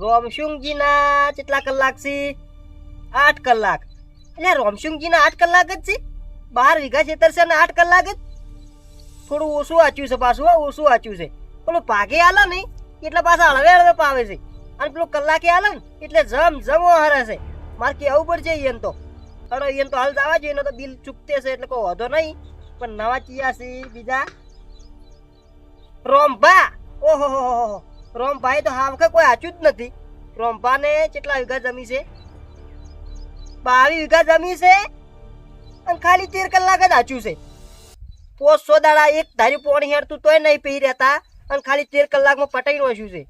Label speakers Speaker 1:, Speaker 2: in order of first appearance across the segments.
Speaker 1: રોમશુંગજીના કેટલા કલાક છે? આઠ કલાક. એટલે રોમશુંગજીના આઠ કલાક જ છે? બાર વીઘા ખેતર છે ને આઠ કલાક જ? થોડું ઓછું વાંચ્યું છે પાછું, હા, ઓછું વાંચ્યું છે. પેલું ભાગે આલે નહીં એટલે પાછા હળવે હળવે પાવે છે. અને પેલું કલાકે આલે ને, એટલે જમ જમો હરે છે. મારે કેવું પડશે ઈયન તો. અને ઈયન તો હાલ જવા જોઈએ એનો તો બિલ ચૂકતે છે, એટલે કોઈ વાંધો નહીં. પણ નવા ચિયા છે બીજા. રોમભા ઓહો હો હો. રોમભાઈ તો હા વખત કોઈ આચું જ નથી. રોમભાને કેટલા વીઘા જમી છે? બાવીસ વીઘા જમી છે અને ખાલી તેર કલાક જ આચું છે. પોસો દાડા એક ધારી પોણી હેડતું તોય નહીં પી રહેતા અને ખાલી તેર કલાકમાં પટાઈ નોશ્યું છે.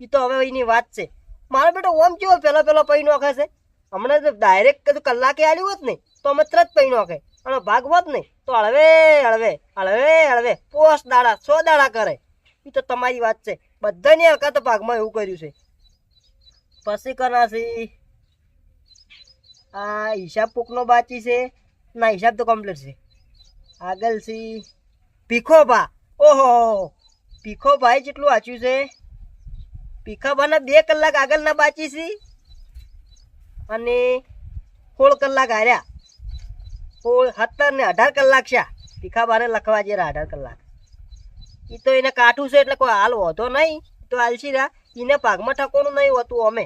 Speaker 1: એ તો હવે એની વાત છે. મારો બેટો ઓમ કેવો પહેલો પહેલો પૈ નોખે છે? હમણાં તો ડાયરેક્ટ કદું કલાકે આલ્યું હોત ને, તો અમે તરત પૈ નોખે. અને ભાગવત ને, તો હળવે હળવે હળવે હળવે પોસ દાડા, સો દાડા કરે. એ તો તમારી વાત છે. બધાને હલકા તો ભાગમાં એવું કર્યું છે. પછી કનાસી આ હિસાબ પૂકનો બાચી છે. ના, હિસાબ તો કમ્પ્લીટ છે. આગળ સી ભીખોભા. ઓહો ભીખોભાઈ જેટલું વાંચ્યું છે. ભીખાભાના બે કલાક આગળના બાચી છે. અને સોળ કલાક હાર્યા. સોળ, સત્તર ને અઢાર કલાક છે. ભીખાભાને લખવા જયારે અઢાર કલાક. એ તો એને કાઠું છે એટલે કોઈ હાલ હોતો નહીં. તો હાલશી રહ્યા એને ભાગમાં ઠકોણું નહીં હોતું અમે.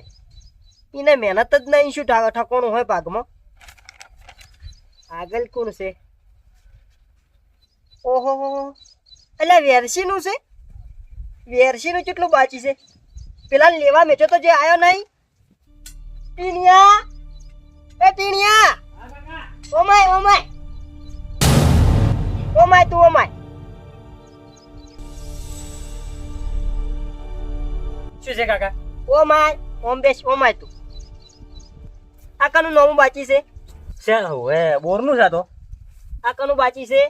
Speaker 1: એને મહેનત જ નહીં શું ઠકોણું હોય ભાગમાં? આગળ કોણ છે? ઓહો એટલે વેરસીનું છે? વેરસીનું કેટલું બાચી છે? પેલા લેવા મેચો તો જે આવ્યો નહીં. ટીણિયા
Speaker 2: છે કાકા?
Speaker 1: ઓમાય ઓમ બેસ ઓમાય તું. આકાનું કનું નોમું બાકી છે.
Speaker 2: છે હવે બોરનું છે તો?
Speaker 1: આકાનું બાચી છે.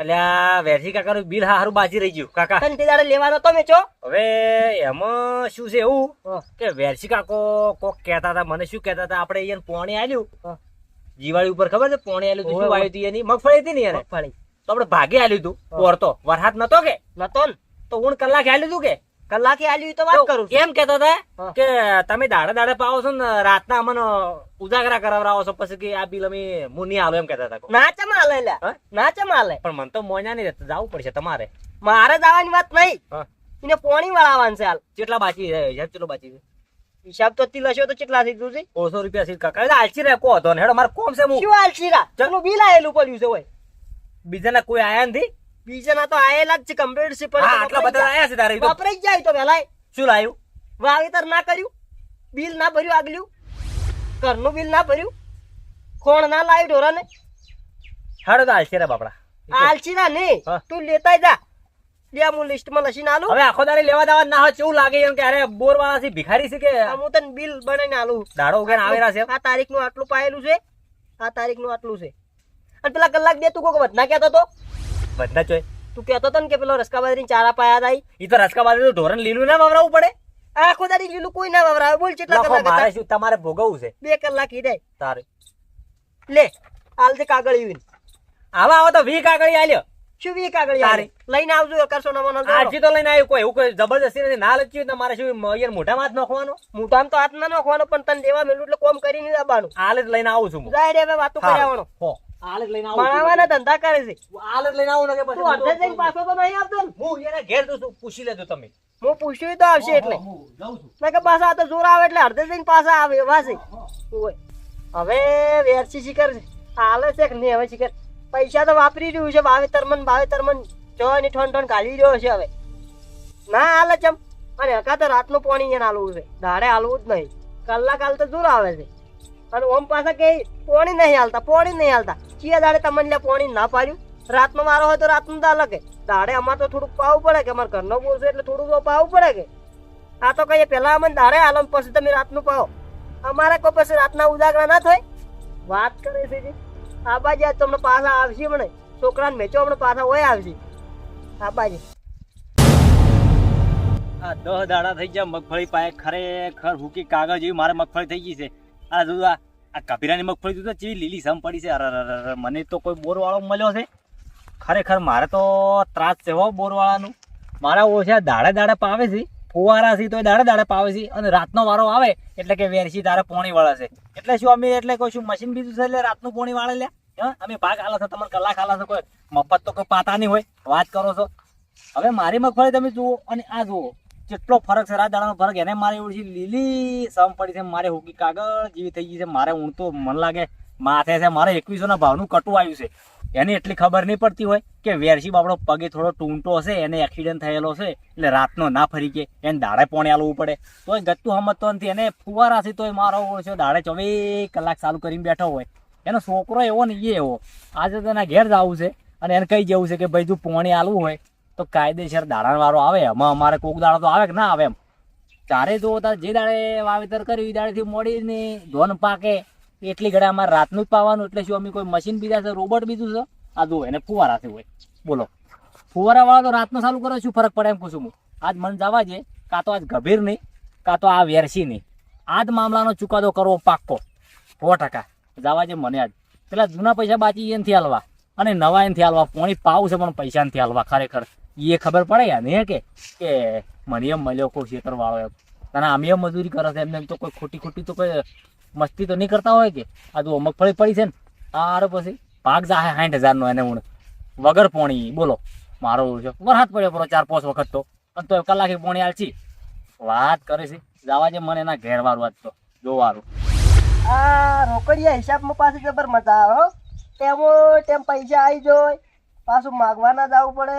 Speaker 2: અલ્યા વેરજી કાકાનું બિલ હારું બાજી રહી ગયું કાકા.
Speaker 1: તને તે દાડે લેવાનો તો મેચો
Speaker 2: હવે એમાં શું છે એવું? કે વેરજી કાકો કોક કહેતા હતા મને શું કહેતા હતા આપણે અહીંયા પોણી આલ્યું. દિવાળી ઉપર ખબર છે પોણી આલ્યું તો
Speaker 1: ઓવે,
Speaker 2: શું આવ્યું હતું એની? મગફળી હતી ને
Speaker 1: મગફળી.
Speaker 2: તો આપણે ભાગે આલ્યું હતું. પોરતો વરસાદ નતો કે?
Speaker 1: નતો ને.
Speaker 2: તો હું કલાકે આલ્યું હતું કે?
Speaker 1: કલાકે આલ્યું તો વાત કરું
Speaker 2: એમ કેતો હતા કે તમે દાડે દાડે પાવો છો ને રાતના અમને ઉજાગરા કરાવરાવો છો પછી કે આ બિલ અમે હું નહીં એમ કેતા હતા
Speaker 1: ના ચમા લે? લ્યા.
Speaker 2: હા?
Speaker 1: ના ચમા
Speaker 2: પણ મને તો મોજા નહીં રહેતા જવું પડશે તમારે.
Speaker 1: મારે જવાની વાત નહીં. એને પોણી વળાવવાનું છે હાલ.
Speaker 2: કેટલા બાકી હિસાબ કેટલો બાકી છે?
Speaker 1: હિસાબ તો તિલસ્યો તો કેટલા થઈ ગયું છે?
Speaker 2: ઓસો રૂપિયા સીટ કાકા. એટલે આલસી રહે કો હતો ને હેડો મારે કોમ છે હું
Speaker 1: શું આલસી શીરા ચનું બિલ આયેલું પડ્યું છે હોય
Speaker 2: બીજાના કોઈ આયા નથી?
Speaker 1: બીજાના તો આયેલા જ છે કમ્પ્યુટર છે
Speaker 2: પણ આટલા બધા આયા છે તારે
Speaker 1: વપરાઈ જાય તો વેલાય.
Speaker 2: શું લાયું?
Speaker 1: વાવેતર ના કર્યું. બિલ ના ભર્યું આગલ્યું. ઘરનું બિલ ના ભર્યું. ખોણ ના લાવ્યું ઢોરાને.
Speaker 2: હાડો તો આલસી રે બાપડા.
Speaker 1: આલચીના ને. તું લેતા જા. લે હું લિસ્ટમાં લખીને આલું.
Speaker 2: હવે આખો દાડે લેવા દેવા ના હોય એવું લાગે? એમ કે અરે બોર વાળા છે ભિખારી છે કે?
Speaker 1: હું તને બિલ બનાવીને આલું.
Speaker 2: દાડો ઉગેને આવેલા છે
Speaker 1: આ તારીખનું આટલું પાયેલું છે. આ તારીખનું આટલું છે. અને પેલા કલાક બે તું કોક વધના કહેતો તો?
Speaker 2: બધા ચોય
Speaker 1: તું કહેતો તો ને કે પેલો રસકા બાજરી ચારા પાયા હતા ઈ.
Speaker 2: ઈ તો રસકા બાજુ તો ઢોરણ લીલું ના વાવરાવું પડે.
Speaker 1: આખો દાડી લીલું કોઈ ના વાવરાવે. બોલ કેટલા કલાક
Speaker 2: મારે શું? તમારે ભોગવવું છે.
Speaker 1: બે કલાક ઈ દે
Speaker 2: તારે.
Speaker 1: લે હાલ તે કાગળ ઈવીન.
Speaker 2: આવા આવો તો વી કાગળી આલ્યો.
Speaker 1: શું વી કાગળ
Speaker 2: તારે.
Speaker 1: લઈને આવજો કરશો ના મને
Speaker 2: આજી તો લઈને આવ્યું કોઈ એવું કોઈ જબરદસ્તી નથી. ના લખ્યું મારે શું અહીંયા મોઢામાં હાથ નાખવાનો?
Speaker 1: મોઢામાં તો હાથ ના નાખવાનો પણ તને દેવા મેલું એટલે કોમ કરીને આવવાનું
Speaker 2: હાલ જ લઈને આવું છું
Speaker 1: જાય રે હવે વાતો કર્યાવાનો
Speaker 2: હો. લઈને આવું છું.
Speaker 1: ધંધા કરે છે.
Speaker 2: હાલ લઈને આવું ને કે
Speaker 1: તું અડધે જઈને પાછો તો નહીં આવતો ને.
Speaker 2: હું એને ઘેર જઉં પૂછી લેજો તમે.
Speaker 1: હું પૂછ્યું તો આવશે એટલે.
Speaker 2: હું જાઉં છું.
Speaker 1: મેં કે પાછા આ તો જોર આવે એટલે અડધે જઈને પાછા આવે એવા હવે વેરસી છે. કે નહીં હવે પૈસા તો વાપરી રહ્યું છે વાવેતર મન વાવેતર મન. જો એની ઠોન ઠોન કાઢી રહ્યો છે હવે. ના હાલે ચમ. અને હકા તો રાતનું પાણી એને હાલવું છે. દાડે હાલવું જ નહીં. કલાક હાલ તો જોર આવે છે. અને ઓમ પાછા કે પોણી નહીં હાલતા, પોણી નહીં હાલતા. ચિયા દાડે તમને પોણી ના પાડ્યું. રાતનો મારો હોય તો રાતનું તો અલગ દાડે અમારે તો થોડુંક પાવું પડે કે અમારે ઘરનો બોર છે એટલે થોડુંક તો પાવું પડે કે. આ તો કહીએ પેલા અમને દાડે હાલો પછી તમે રાતનું પાવો. અમારે કોઈ પછી રાતના ઉજાગરા ના થાય? વાત કરે છે જી આ બાજુ આજ તમને પાછા આવશે મને છોકરાને મેચો હમણાં પાછા હોય આવશે. આ બાજુ.
Speaker 2: આ દહ દાડા થઈ ગયા, મગફળી પાય ખરેખર હુકી કાગળ જેવી મારે મગફળી થઈ ગઈ છે. આ જો આ કભીરાની મગફળી જોતો ચીવી લીલી સમ પડી છે. અરે મને તો કોઈ બોરવાળો મળ્યો છે. ખરેખર મારે તો ત્રાસ છે હો બોરવાળાનું. મારા ઓછા દાડે દાડે પાવે છે. ફુવારા છે તો દાડે દાડે પાવે છે. અને રાતનો વારો આવે એટલે કે વેરસી તારે પોણી વાળે છે. એટલે શું અમે એટલે કોઈ શું મશીન બીજું છે એટલે રાતનું પોણી વાળે લે અમે ભાગ આલા છો, તમારે કલાક આલા છો કોઈ. મફત તો કોઈ પાતા નહીં હોય. વાત કરો છો. હવે મારી મગફળી તમે જુઓ અને આ જુઓ. કેટલો ફરક છે રાત ફરક? એને મારે એવું છે લીલી સમ પડી છે, મારે હુકી કાગળ જેવી થઈ ગઈ છે, મારે તો મન લાગે, માથે છે, મારે એકવીસોના ભાવનું કટું આવ્યું છે. એની એટલી ખબર નહીં પડતી હોય કે વેરસી આપણો પગે થોડો ટૂંટો હશે, એને એક્સિડન્ટ થયેલો છે, એટલે રાતનો ના ફરી કે, એને દાડે પોણે આલવું પડે. તોય ગત્તું સમજતો નથી, એને ફુવારાથી તોય મારો ઓળખ્યો દાડે ચોવીસ કલાક ચાલુ કરીને બેઠો હોય. એનો છોકરો એવો ને એ એવો. આજે તો એના ઘેર જવું છે, અને એને કહી જવું છે કે ભાઈ તું પોણે આલવું હોય. તો કાયદેસર દાડા વાળો આવે, એમાં અમારે કોક દાડો તો આવે કે ના આવે એમ. ત્યારે જો જે દાડે વાવેતર કર્યું, એ દાડેથી મોડીને ધોન પાકે, એટલી ઘડા અમારે રાતનું જ પાવાનું, એટલે શું અમે કોઈ મશીન બીજા છે રોબોટ બીજું છે? આ જો, એને ફુવારાથી હોય. બોલો. ફુવારાવાળા તો રાતનો ચાલુ કરે, શું ફરક પડે એમ કહું છું હું. આજ મન જવા છે કાં તો આજ ગભીર નહીં, કાં તો આ વેરસી નહીં. આજ મામલાનો ચુકાદો કરવો પાક્કો. સો ટકા. જવા છે મને આજ. પેલા જૂના પૈસા બાચી એનથી હાલવા. અને નવા એનથી હાલવા. પોણી પાવું છે, પણ પૈસા નથી હાલવા, ખરેખર. એ ખબર પડે યાર ને કે? કે મને એમ મળ્યો કોઈ ખેતર વાળો એમ. અને આમ એમ મજૂરી કરે છે, એમને એમ તો કોઈ ખોટી ખોટી તો કોઈ મસ્તી તો નહીં કરતા હોય કે? આ તો મગફળી પડી છે ને. આ પછી ભાગ જાહે સાઠ હજારનો એને હું વગર પોણી, બોલો. મારો છે વરસાદ પડ્યો પડો ચાર પાંચ વખત તો. અને તો કલાકે પોણી આલછી વાત કરે છે. જવા જે મને એના ઘેર વાળું આજ તો. જોવારું
Speaker 1: આ રોકડિયા હિસાબમાં પાછી જબર મજા આવે ટેમો, ટેમ પૈસા આવી જાય. પાછું માગવાના જવું પડે.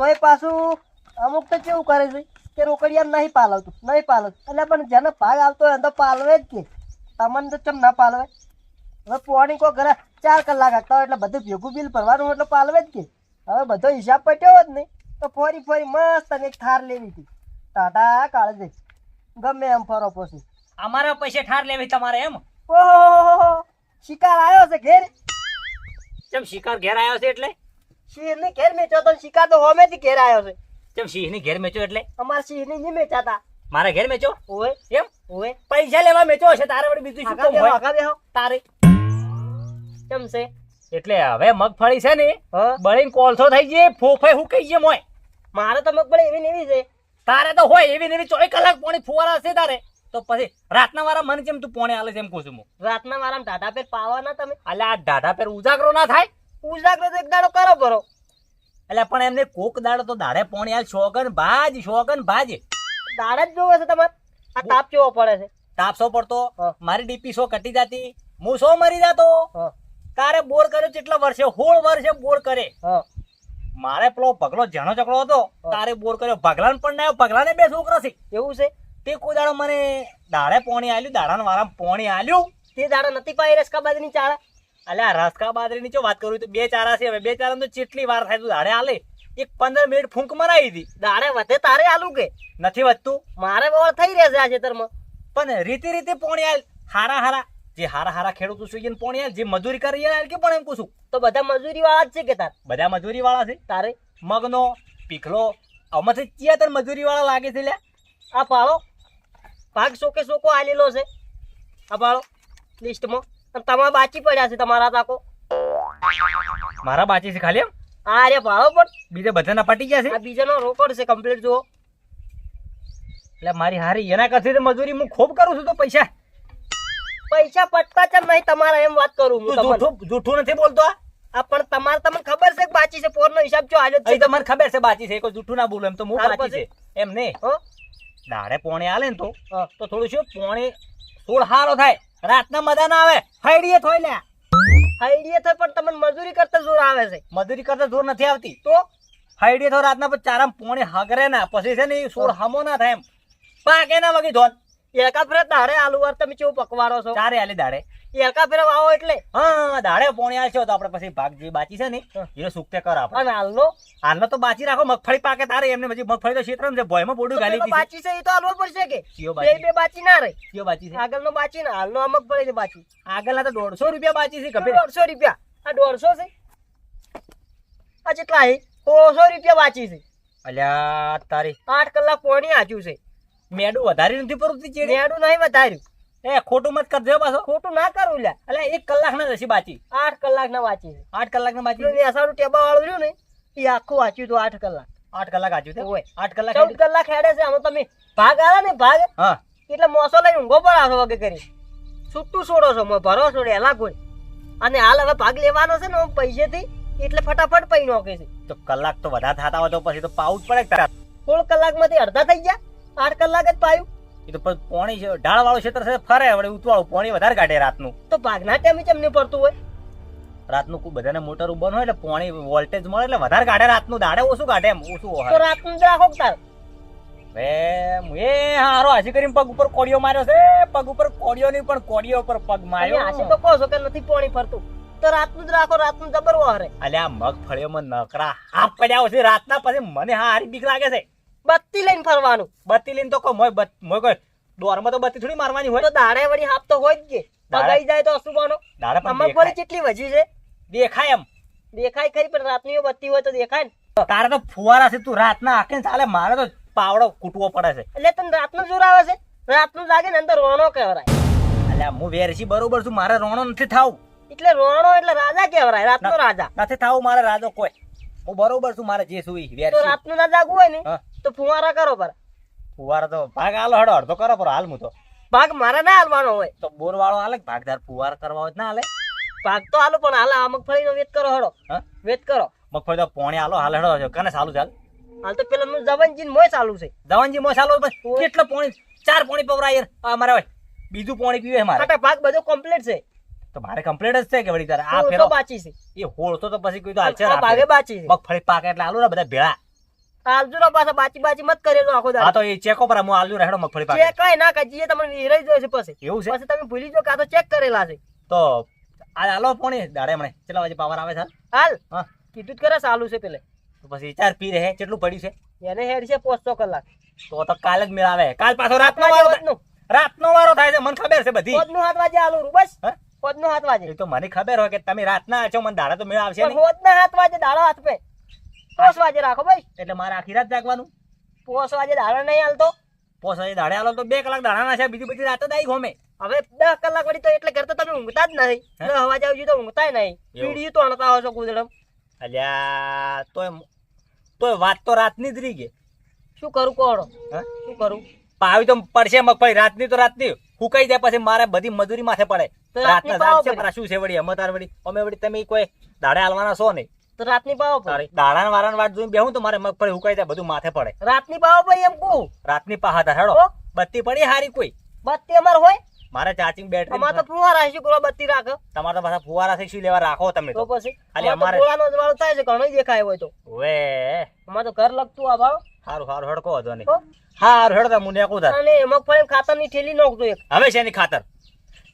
Speaker 1: તોય પાછું અમુક તો કેવું કરે છે કે રોકડિયા નહીં પાલવતું નહીં પાલવતું. એટલે પણ જેને ભાગ આવતો હોય એને તો પાલવે જ કે. તમને તો ચમ ના પાલવે? હવે પોણી કો ઘરે ચાર કલાક હતા હોય એટલે બધું ભેગું બિલ ભરવાનું એટલે પાલવે જ કે. હવે બધો હિસાબ પટ્યો જ નહીં તો ફરી ફરી મસ્ત અને એક થાર લેવી હતી. ટાટા કાળજે ગમે એમ ફરો પછી
Speaker 2: અમારા પૈસે ઠાર લેવી તમારે એમ?
Speaker 1: ઓહો શિકાર આવ્યો છે ઘેર?
Speaker 2: કેમ શિકાર ઘેર આવ્યો છે એટલે?
Speaker 1: શિર ને ઘેર મેચો તો શિકાર તો હોમેથી ઘેર આવ્યો છે.
Speaker 2: ચમ સિંહની ઘેર મેચો એટલે?
Speaker 1: અમાર સિંહની નહીં મેચાતા.
Speaker 2: મારા ઘેર મેચો
Speaker 1: ઓય
Speaker 2: એમ?
Speaker 1: ઓય.
Speaker 2: પૈસા લેવા મેચો હશે તારે વળી બીજું શું કામ હોય?
Speaker 1: આગા બેહો.
Speaker 2: તારે.
Speaker 1: કેમ છે?
Speaker 2: એટલે હવે મગફળી છે ને બળીને કોલસો થઈ ગઈ ફોફે હું કહી ગયે મોય.
Speaker 1: મારે તો મગફળી એવી ને એવી છે.
Speaker 2: તારે તો હોય એવી ને એવી ચોવીસ કલાક પોણી ફુવારા હશે તારે. તો પછી રાતના વાળા મને જેમ તું પોણે આલે છે એમ કહું છું હું.
Speaker 1: રાતના વારા ટાટા પેર પાવાના તમે?
Speaker 2: અલ્યા આ ઢાઢા પેર ઉજાગરો ના થાય?
Speaker 1: ઉજાગરો એક દાડો કરો ભરો.
Speaker 2: એટલે પણ એમને કોક દાડો તો દાડે પોણી હાલ શોગન ભાજ શોગન ભાજ
Speaker 1: દાડે જ જોવે છે તમારે? આ તાપ કેવો પડે છે?
Speaker 2: તાપસો પડતો? મારી ડીપી સો કટી જતી. હું સો મરી જાતો? તારે બોર કર્યો કેટલા વર્ષે? હોળ વર્ષે બોર કરે. મારે પેલો પગલો જેનો ચકડો હતો. તારે બોર કર્યો. ભગલાને પણ ના. ભગલાને બે છોકરા છે.
Speaker 1: એવું છે?
Speaker 2: તે કોઈ દાડો મને દાડે પોણી આલ્યું દાડાના વાળા પોણી આલ્યું.
Speaker 1: તે દાડો નથી પાઈ રસકા બાજરી ચાળા?
Speaker 2: અલે આ રસકા બાજરીની જો વાત કરું તો બે ચારા છે હવે. બે ચારા તો ચેટલી વાર થાય તું? દાડે આલે. એક પંદર મિનિટ ફૂંક મરાવી હતી
Speaker 1: દાડે વધે તારે હાલું કે?
Speaker 2: નથી વધતું.
Speaker 1: મારે વળ થઈ રહેશે આ ખેતરમાં.
Speaker 2: પણ રીતે રીતે પોણી આલ. હારા હારા. જે હારા હારા ખેડૂતો છે એને પોણી આલ. જે મજૂરી કરી આલ કે પણ એમ પૂછું
Speaker 1: તો બધા મજૂરી વાળા જ છે કે તાર?
Speaker 2: બધા મજૂરી વાળા છે?
Speaker 1: તારે?
Speaker 2: મગનો પીખલો આમાંથી ચિયા તાર મજૂરી વાળા લાગે છે લે
Speaker 1: આ પાળો? ભાગ શોકે શોકો આલેલો છે. આ પાળો લિસ્ટમાં તમારા બાચી પડ્યા છે તમારા તાકો
Speaker 2: મારા બાચી છે ખાલી એમ?
Speaker 1: હા અરે ભાવ પણ.
Speaker 2: બીજા બધાના પટી ગયા છે?
Speaker 1: આ બીજાનો રોકડ છે કમ્પ્લીટ જુઓ.
Speaker 2: એટલે મારી હારી એના કરતી તો મજૂરી હું ખૂબ કરું છું તો પૈસા.
Speaker 1: પૈસા પટતા છે નહીં તમારા એમ વાત કરું હું
Speaker 2: જૂઠું જૂઠું નથી બોલતો આ
Speaker 1: પણ તમારે તમને ખબર છે કે બાકી છે? પોરનો હિસાબ જો આલ્યો
Speaker 2: તમારે
Speaker 1: છે.
Speaker 2: ખબર છે બાચી છે કોઈ જૂઠું ના બોલું એમ તો હું બાચી છે. એમ નહીં. દાડે પોણે આલે ને તો. તો થોડું શું? પોણે સોળ હારો થાય. રાતના મજા ના આવે. હૈડીએ થોય લ્યા.
Speaker 1: આઈડિયા થોય પણ તમને મજૂરી કરતા જોર આવે છે.
Speaker 2: મજૂરી કરતા જોર નથી આવતી. તો? હૈડીએ તો રાતના પછી ચારામ પોણે હગરે ના. પછી છે ને એ સોળ હમો ના થાય એમ. પાકે ના વગી ધોન.
Speaker 1: એકા ફેરે દાડે આલુ વાર તમે કેવું પકવાડો છો?
Speaker 2: ચારે આલી દાડે.
Speaker 1: એકા ફેરે વાવો એટલે?
Speaker 2: હા દાડે પોણ્યા છો તો આપણે પછી ભાગ જે બાચી છે ને એ સુકતે કર આપણે.
Speaker 1: અને હાલનો
Speaker 2: હાલનો તો બાચી રાખો મગફળી પાકે તારે એમને પછી મગફળી તો ક્ષેત્ર છે ભોયમાં
Speaker 1: બોડું
Speaker 2: ગાલી દીધી.
Speaker 1: બાચી છે એ તો હાલવો પડશે કે?
Speaker 2: કયો
Speaker 1: બે
Speaker 2: બાચી?
Speaker 1: બે બાચી ના રહે.
Speaker 2: કયો બાચી છે?
Speaker 1: આગળનો બાચી ને હાલનો આ પડે છે બાચી.
Speaker 2: આગળના તો દોઢસો રૂપિયા બાચી છે કભી
Speaker 1: દોઢસો રૂપિયા. આ દોઢસો છે? આ કેટલા છે? સોળસો રૂપિયા બાચી છે.
Speaker 2: અલ્યા તારી.
Speaker 1: આઠ કલાક પોણી આચ્યું છે.
Speaker 2: મેડું વધારી નથી પૂરતી ચેડી.
Speaker 1: મેડું નહીં વધાર્યું
Speaker 2: એ ખોટું મત કરજો પાછો.
Speaker 1: ખોટું ના કરું લ્યા.
Speaker 2: એટલે એક કલાક ના જશે બાચી
Speaker 1: આઠ કલાક ના વાંચી
Speaker 2: આઠ કલાક ના
Speaker 1: પેલું નેસાનું ટેબા વાળું રહ્યું ને એ આખું વાંચ્યું હતું આઠ કલાક.
Speaker 2: આઠ કલાક વાંચ્યું તે
Speaker 1: હોય
Speaker 2: આઠ કલાક
Speaker 1: ચૌદ કલાક હેડે છે આમાં તમે ભાગ આવે ને ભાગ
Speaker 2: હા.
Speaker 1: એટલે મોસો લઈને ઊંઘો પર આસો વગે કરી. છૂટું છોડો છો ભરો છોડે એલા કોઈ. અને હાલ હવે ભાગ લેવાનો છે ને હું પૈસેથી એટલે ફટાફટ પૈ નોકે છે.
Speaker 2: તો કલાક તો વધારે થતા હોય તો પછી તો પાવું જ પડે કે તારા.
Speaker 1: સોળ કલાકમાંથી અડધા થઈ ગયા. આઠ કલાક જ પાયું.
Speaker 2: એ તો પોણી છે ઢાળ વાળું ક્ષેત્ર છે ફરે વળી ઉતવાળું પોણી વધારે કાઢે રાતનું.
Speaker 1: તો ભાગના ટાઈમે ચમ નહીં પડતું હોય?
Speaker 2: રાતનું બધાને મોટર બંધ હોય એટલે પોણી વોલ્ટેજ મળે એટલે વધારે કાઢે રાતનું. દાડે ઓછું કાઢે એમ ઓછું
Speaker 1: તો રાતનું જ રાખો તાર.
Speaker 2: હવે એ હારો હાસી કરીને પગ ઉપર કોડિયો માર્યો છે. પગ ઉપર કોડિયો નહીં પણ કોડિયો ઉપર પગ માર્યો.
Speaker 1: આશે તો કહો છો કે નથી પોણી ફરતું. તો રાતનું જ રાખો રાતનું જબર હરે
Speaker 2: અલ્યા મગફળીઓમાં નકરા હાફ પડ્યા છે. રાતના પછી મને હારી બીક લાગે છે.
Speaker 1: બત્તી લઈને ફરવાનું.
Speaker 2: બત્તી લઈને તો કોઈ મોય મોય કોઈ દોરમાં તો બત્તી થોડી મારવાની હોય.
Speaker 1: તો દાડે વળી હાફ તો હોય જ કે. પગાઈ જાય તો અશુભાનો
Speaker 2: દાડે પણ દેખાય.
Speaker 1: કેટલી વધી છે?
Speaker 2: દેખાય એમ.
Speaker 1: દેખાય ખરી પણ રાતની બત્તી હોય તો દેખાય ને.
Speaker 2: તારે તો ફુવારા છે તું રાતના આખે ચાલે મારે તો પાવડો કૂટવો પડે છે.
Speaker 1: એટલે તને રાતનું જોર આવે છે? રાતનું લાગે ને અંદર રોણો કહેવાય.
Speaker 2: એટલે હું વેરસી બરોબર છું મારે રોણો નથી થાવું.
Speaker 1: એટલે રોણો એટલે રાજા કહેવાય રાતનો રાજા.
Speaker 2: નથી થાવું મારે રાજો કોઈ. હું બરોબર છું મારે જે
Speaker 1: સુઈ
Speaker 2: વેરસી
Speaker 1: રાતનું ના જાગવું હોય ને. તો ફુવારા કરો પર.
Speaker 2: ફુવારા તો ભાગ આલો હડો અડધો કરો પર હાલ હું તો.
Speaker 1: ભાગ મારે ના હાલવાનો હોય.
Speaker 2: તો બોર વાળો હાલે ભાગદાર ફુવાર કરવા હોય ના હાલે?
Speaker 1: ભાગ તો હાલો પણ હાલ આ મગફળીનો વેત કરો હડો.
Speaker 2: હા?
Speaker 1: વેત કરો.
Speaker 2: મગફળી તો પોણી હાલો હાલ હેડો કને ચાલુ ચાલ
Speaker 1: હાલ? તો પેલા જવાનજી મોય ચાલુ છે.
Speaker 2: જવાનજી મોય ચાલુ કેટલો પોણી? ચાર પોણી પવરા યાર. આ મારે હોય. બીજું પોણી પીવે મારે.
Speaker 1: કાકા ભાગ બધો કમ્પ્લીટ છે.
Speaker 2: તો મારે કમ્પ્લીટ જ છે કે વળી તારે? આ ફેરો
Speaker 1: બાચી છે.
Speaker 2: એ હોળ તો પછી કોઈ તો હાલશે
Speaker 1: આ ભાગે બાચી છે.
Speaker 2: મગફળી પાકે એટલે આલુ ને બધા ભેળા.
Speaker 1: આલજુરો પાછા બાચી બાચી મત કરેલો આખો
Speaker 2: હા
Speaker 1: દાડો
Speaker 2: તો એ ચેકો પર હું આલજુ રહેડો મગફળી પાકે.
Speaker 1: ચેક કઈ ના કજીએ તમને વિહરાઈ જોયો છે પછી.
Speaker 2: એવું છે?
Speaker 1: પછી તમે ભૂલી જો કા તો ચેક કરેલા છે.
Speaker 2: તો આ હાલો પોણી દાડે મને. કેટલા વાગે પાવર આવે છે
Speaker 1: હાલ?
Speaker 2: હા.
Speaker 1: કીધું જ કરે ચાલુ છે પેલે.
Speaker 2: તો પછી ચાર પી રહે કેટલું પડ્યું છે?
Speaker 1: એને હેડ છે પોસ્ટો કલાક.
Speaker 2: તો તો કાલ જ મેળાવે કાલ પાછો રાતનો વારો.
Speaker 1: પોતનું
Speaker 2: રાતનો વારો થાય છે મને ખબર છે બધી.
Speaker 1: પોતનું હાથ વાજે આલુ બસ.
Speaker 2: હા?
Speaker 1: પોતનું હાથ વાજે
Speaker 2: એ તો મને ખબર હોય કે તમે રાતના આછો મને દાડા તો મેળ આવશે
Speaker 1: પણ
Speaker 2: નહીં.
Speaker 1: હાથ વાજે દાડો હાથ પે પોસ વાજે રાખો ભાઈ.
Speaker 2: એટલે મારે આખી રાત જાગવાનું.
Speaker 1: પોસ વાજે દાડા નહીં હાલતો.
Speaker 2: પોસ વાજે દાડે હાલો તો બે કલાક દાડાના છે બીજી બધી રાત જ આવી ગમે.
Speaker 1: હવે દસ કલાક વળી તો એટલે ઘર તો તમે ઊંઘતા જ નહીં. હવા જાવ તો ઊંઘતા નહીં.
Speaker 2: એવું?
Speaker 1: તો અણતા હશો કુદડમ
Speaker 2: અલ્યા તોય તોય વાત તો રાતની જ રહી ગઈ.
Speaker 1: શું કરું કોડો
Speaker 2: હા?
Speaker 1: શું કરું?
Speaker 2: પાવી તો પડશે મગફળી રાતની તો રાતની. હુકાઈ જાય પછી મારે બધી મજૂરી માથે પડે.
Speaker 1: રાતના
Speaker 2: રાત છે
Speaker 1: પડે.
Speaker 2: શું છે વળી અમે તાર વળી અમે વળી તમે કોઈ દાડે હાલવાના છો નહીં.
Speaker 1: તો રાતની પાવો
Speaker 2: તારે દાડા વાળા વાટ જોઈને બેહું તો મારે મગફળી હુકાઈ જાય બધું માથે પડે.
Speaker 1: રાતની પાવો ભાઈ એમ કહું.
Speaker 2: રાતની પાહા તા હેડો. બત્તી પડી હારી કોઈ?
Speaker 1: બત્તી અમાર હોય?
Speaker 2: મારે ચાર્જિંગ બેટરી
Speaker 1: અમાર તો ફુવારા છે કરવા બત્તી રાખો?
Speaker 2: તમારે તો પાછા ફુવારા છે શું લેવા રાખો તમે
Speaker 1: તો? પછી?
Speaker 2: ખાલી
Speaker 1: અમારે- તો ગોળાનો જ વાળો થાય છે ઘણો દેખાય હોય તો.
Speaker 2: વે
Speaker 1: અમાર તો ઘર લગતું આ ભાવ
Speaker 2: હારું હારું હડકો હતો
Speaker 1: ને
Speaker 2: હારું હેડો તાર કો થાય
Speaker 1: અને મગફળી ખાતરની થેલી નોખતો એક.
Speaker 2: હવે છે એની ખાતર?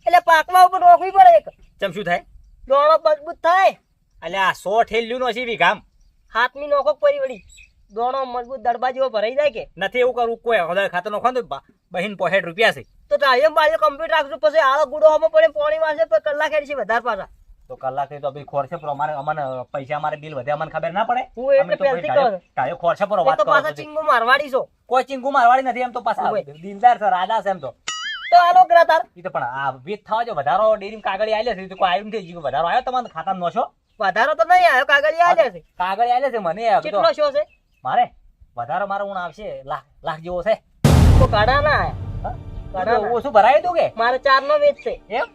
Speaker 1: એટલે પાકવા ઉપર રોકવી પડે એક.
Speaker 2: ચમ શું થાય?
Speaker 1: દોણો મજબૂત થાય.
Speaker 2: અલ્યા આ સો ઠેલ્યું નો છે ગામ
Speaker 1: હાથની નોખો પરી વળી. દોણો મજબૂત દડબા જેવો ભરાઈ જાય કે?
Speaker 2: નથી એવું કરવું કોઈ હદાય ખાતર નો ખાંધો બહેન પોહેઠ રૂપિયા છે.
Speaker 1: તો ટાઈમ બાજુ કમ્પ્લીટ રાખજો પછી આળો ગુડો હમો પડે પોણી વાંચે તો કલાક હેડ છે વધારે પાછા.
Speaker 2: તો કલાક તો ભાઈ ખોરશે પર અમારે અમને પૈસા અમારે બિલ વધે અમને ખબર ના પડે?
Speaker 1: હું એટલે
Speaker 2: તો
Speaker 1: પહેલથી કહું.
Speaker 2: ડાયો ખોરશે પર વાત
Speaker 1: તો પાછા ચિંગુ મારવાડી છો.
Speaker 2: કોઈ ચિંગુ મારવાડી નથી એમ તો પાછા. દિલદાર છે રાજા છે એમ તો.
Speaker 1: તો આલો ગ્રાતાર
Speaker 2: ઈ તો પણ આ વેત થવા જો વધારો ડેરીમ કાગળી આલે છે તો કોઈ આવ્યું નથી વધારો આવ્યો તમારા ખાતામાં નોશો?
Speaker 1: વધારો તો નહીં આવ્યો કાગળ યાદ છે.
Speaker 2: કાગળ આલે છે મને
Speaker 1: કેટલો શો છે?
Speaker 2: મારે? વધારો મારો ઊણ આવશે લાખ લાખ જેવો છે.
Speaker 1: તો કાઢા ના.
Speaker 2: ઓછું ભરાય તું કે?
Speaker 1: મારે ચાર નો વેચ છે.
Speaker 2: એમ?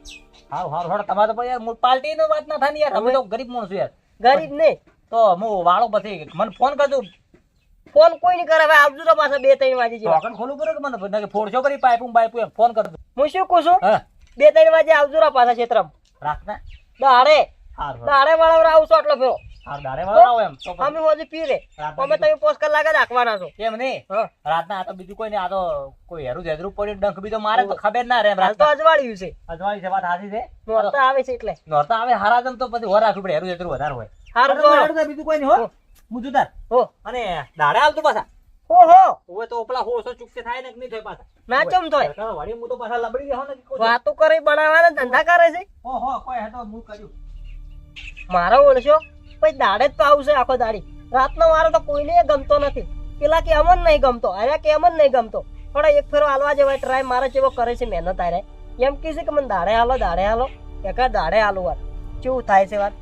Speaker 2: હારું હારું હારું તમારે તો પછી યાર પાર્ટી નો વાત ના થાય યાર અમે તો ગરીબ માણસો યાર.
Speaker 1: ગરીબ ને?
Speaker 2: તો હું વાળો પછી મને ફોન કરજો.
Speaker 1: ફોન કોઈ નહીં કરે હવે આવજો તો પાછા બે ત્રણ વાગે
Speaker 2: ટોકન ખોલું કરો કે મને? ફોડશો કરી પાઇપ બાઇપ એમ. ફોન કરજો.
Speaker 1: હું શું કહું છું? બે ત્રણ વાગે આવજો રા પાછા ક્ષેત્રમાં.
Speaker 2: રાતના?
Speaker 1: દાડે દાડે વાળા આવશો આટલો ફેરો
Speaker 2: દાડે વાળો આવો એમ. તો
Speaker 1: અમે હોજી પી રે અમે તમે પોસ્ટ કલાક જ રાખવાના છો.
Speaker 2: એમ નહીં? રાતના આ તો બીજું કોઈ નહીં આ તો કોઈ હેરું જેદરું પડ્યું ડંખ બીજો મારે તો ખબર ના રે એમ
Speaker 1: તો અજવાળ્યું છે.
Speaker 2: અજવાળી છે વાત હાચી છે?
Speaker 1: નોરતા આવે છે એટલે.
Speaker 2: નોરતા આવે હારા જમ તો પછી વર રાખવું પડે હેરું જેદરું વધારે હોય.
Speaker 1: હારું
Speaker 2: હારું
Speaker 1: તો.
Speaker 2: હેરું બીજું કોઈ નહીં હો. મુજુદાર
Speaker 1: હો
Speaker 2: અને દાડે આવતું પાછા.
Speaker 1: હો હો.
Speaker 2: હવે તો પેલા હોસો ચૂકતે થાય ને કે નહીં થાય પાછા.
Speaker 1: ના ચમ થોય.
Speaker 2: વળી હું તો પાછા લબડી દેહો ને
Speaker 1: વાતો કરી બનાવવાના ધંધા કરે છે?
Speaker 2: હો હું કર્યું.
Speaker 1: મારો ઓળશો પછી દાડે જ પાવું છે આખો દાડી. રાતનો વારો તો કોઈને ગમતો નથી. પેલા કે અમન નહીં ગમતો અરે કે અમન નહીં ગમતો. પણ એક ફેરો હાલવા જેવા ટ્રાય મારે જેવો કરે છે મહેનત આરે એમ કહે છે કે મને દાડે હાલો દાડે હાલો. એક દાડે હાલો વાત કેવું થાય છે વાત